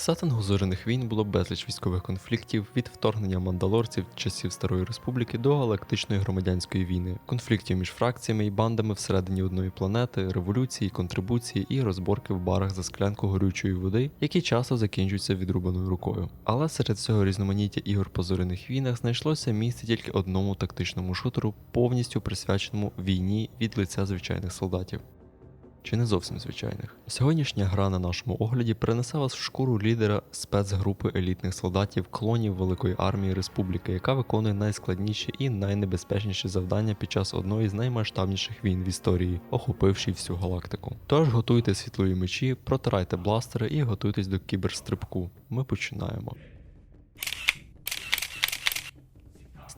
Сеттингу зоряних війн було безліч військових конфліктів від вторгнення мандалорців часів Старої Республіки до галактичної громадянської війни, конфліктів між фракціями і бандами всередині одної планети, революції, контрибуції і розборки в барах за склянку горючої води, які часто закінчуються відрубаною рукою. Але серед цього різноманіття ігор по зоряних війнах знайшлося місце тільки одному тактичному шутеру, повністю присвяченому війні від лиця звичайних солдатів чи не зовсім звичайних. Сьогоднішня гра на нашому огляді перенесе вас в шкуру лідера спецгрупи елітних солдатів клонів Великої армії Республіки, яка виконує найскладніші і найнебезпечніші завдання під час одної з наймасштабніших війн в історії, охопивши всю галактику. Тож готуйте світлові мечі, протирайте бластери і готуйтесь до кіберстрибку. Ми починаємо.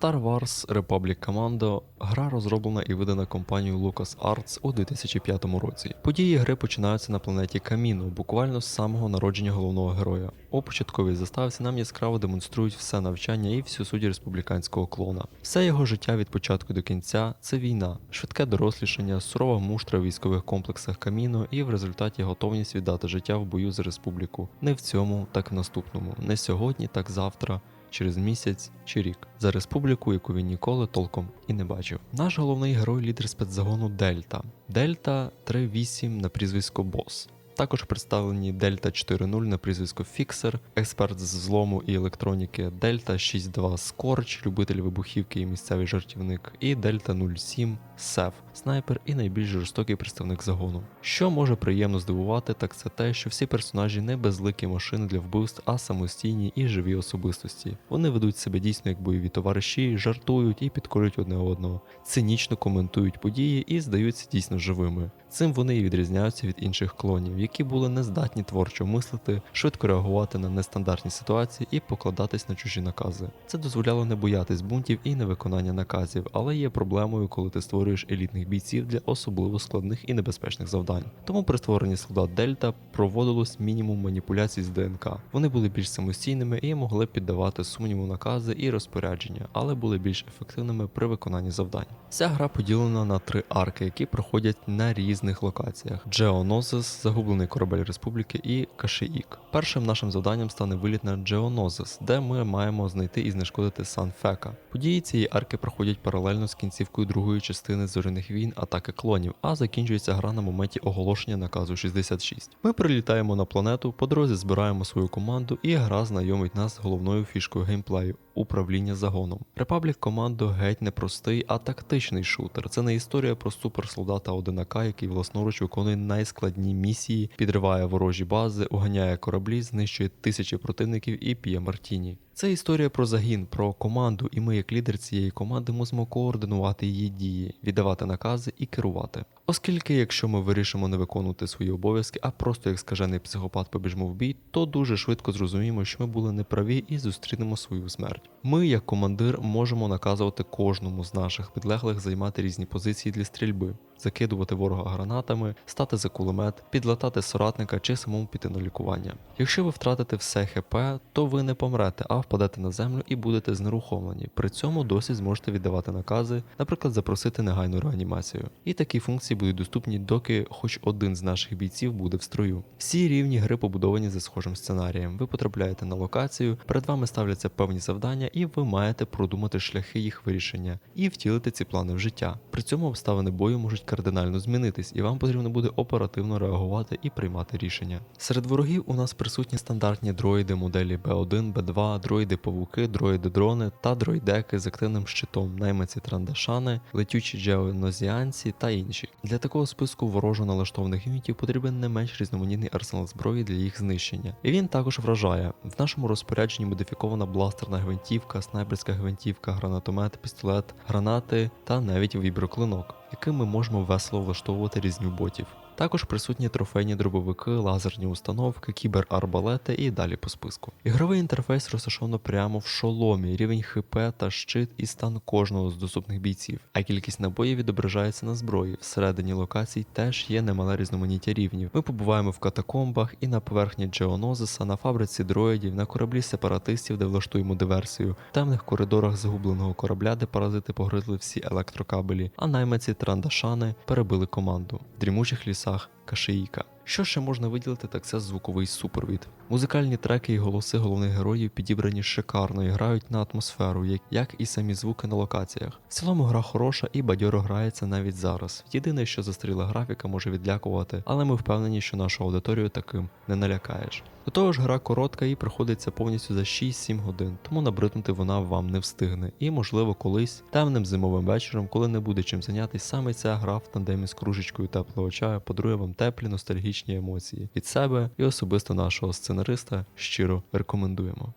Star Wars Republic Commando – гра розроблена і видана компанією LucasArts у 2005 році. Події гри починаються на планеті Каміно, буквально з самого народження головного героя. У початковій заставці нам яскраво демонструють все навчання і всю суть республіканського клона. Все його життя від початку до кінця це війна, швидке дорослішання, сурова муштра в військових комплексах Каміно і в результаті готовність віддати життя в бою за республіку. Не в цьому, так в наступному. Не сьогодні, так завтра через місяць чи рік за республіку, яку він ніколи толком і не бачив. Наш головний герой лідер спецзагону Дельта. Дельта 3.8 на прізвисько Бос. Також представлені Дельта 4.0 на прізвисько Фіксер, експерт з злому і електроніки Дельта 6.2 Скорч, любитель вибухівки і місцевий жартівник, і Дельта 07 Сев, снайпер і найбільш жорстокий представник загону. Що може приємно здивувати, так це те, що всі персонажі не безликі машини для вбивств, а самостійні і живі особистості. Вони ведуть себе дійсно як бойові товариші, жартують і підкорюють одне одного, цинічно коментують події і здаються дійсно живими. Цим вони і відрізняються від інших клонів, які були не здатні творчо мислити, швидко реагувати на нестандартні ситуації і покладатись на чужі накази. Це дозволяло не боятись бунтів і невиконання наказів, але є проблемою, коли ти створюєш елітних бійців для особливо складних і небезпечних завдань. Тому при створенні солдат Дельта проводилось мінімум маніпуляцій з ДНК. Вони були більш самостійними і могли піддавати сумніву накази і розпорядження, але були більш ефективними при виконанні завдань. Ця гра поділена на три арки, які проходять на різних локаціях: Джеонозис, загублений корабель республіки, і Кашиїк. Першим нашим завданням стане виліт на Джеонозис, де ми маємо знайти і знешкодити Сан Фека. Події цієї арки проходять паралельно з кінцівкою другої частини зоряних війн атаки клонів, а закінчується гра на моменті оголошення наказу 66. Ми прилітаємо на планету, по дорозі збираємо свою команду, і гра знайомить нас з головною фішкою геймплею управління загоном. Republic командо геть не простий, а тактичний шутер. Це не історія про суперсолдата одинака, який власноруч виконує найскладні місії, підриває ворожі бази, уганяє кораблі, знищує тисячі противників і п'є мартіні. Це історія про загін, про команду, і ми, як лідер цієї команди, мусимо координувати її дії, віддавати накази і керувати. Оскільки, якщо ми вирішимо не виконувати свої обов'язки, а просто як скажений психопат побіжмо в бій, то дуже швидко зрозуміємо, що ми були неправі і зустрінемо свою смерть. Ми, як командир, можемо наказувати кожному з наших підлеглих займати різні позиції для стрільби, закидувати ворога гранатами, стати за кулемет, підлатати соратника чи самому піти на лікування. Якщо ви втратите все ХП, то ви не помрете, а впадете на землю і будете знерухомлені. При цьому досі зможете віддавати накази, наприклад, запросити негайну реанімацію. І такі функції будуть доступні, доки хоч один з наших бійців буде в строю. Всі рівні гри побудовані за схожим сценарієм. Ви потрапляєте на локацію, перед вами ставляться певні завдання, і ви маєте продумати шляхи їх вирішення і втілити ці плани в життя. При цьому обставини бою можуть кардинально змінитись, і вам потрібно буде оперативно реагувати і приймати рішення. Серед ворогів у нас присутні стандартні дроїди моделі B1, B2, дроїди павуки, дроїди дрони та дроїдеки з активним щитом, наймиці трандашани, летючі джеонозіанці та інші. Для такого списку ворожо налаштованих юнітів потрібен не менш різноманітний арсенал зброї для їх знищення. І він також вражає в нашому розпорядженні модифікована бластерна гвинтівка, снайперська гвинтівка, гранатомет, пістолет, гранати та навіть віброклинок, яким ми можемо весело влаштовувати різню ботів. Також присутні трофейні дробовики, лазерні установки, кіберарбалети і далі по списку. Ігровий інтерфейс розташовано прямо в шоломі, рівень ХП та щит і стан кожного з доступних бійців, а кількість набоїв відображається на зброї. Всередині локацій теж є немале різноманіття рівнів. Ми побуваємо в катакомбах і на поверхні Джеонозиса, на фабриці дроїдів, на кораблі сепаратистів, де влаштуємо диверсію, в темних коридорах загубленого корабля, де паразити погризли всі електрокабелі, а наймиці Трандашани перебили команду. В дрімучих лісах Tag. Шиїка. Що ще можна виділити, так це звуковий супровід. Музикальні треки і голоси головних героїв підібрані шикарно і грають на атмосферу, як, як і самі звуки на локаціях. В цілому гра хороша і бадьоро грається навіть зараз. Єдине, що застріла графіка може відлякувати, але ми впевнені, що нашу аудиторію таким не налякаєш. До того ж, гра коротка і приходиться повністю за 6-7 годин, тому набриднути вона вам не встигне. І, можливо, колись темним зимовим вечором, коли не буде чим зайнятися, саме ця гра в тандемі з кружечкою теплого чаю подарує вам теплі ностальгічні емоції від себе і особисто нашого сценариста щиро рекомендуємо.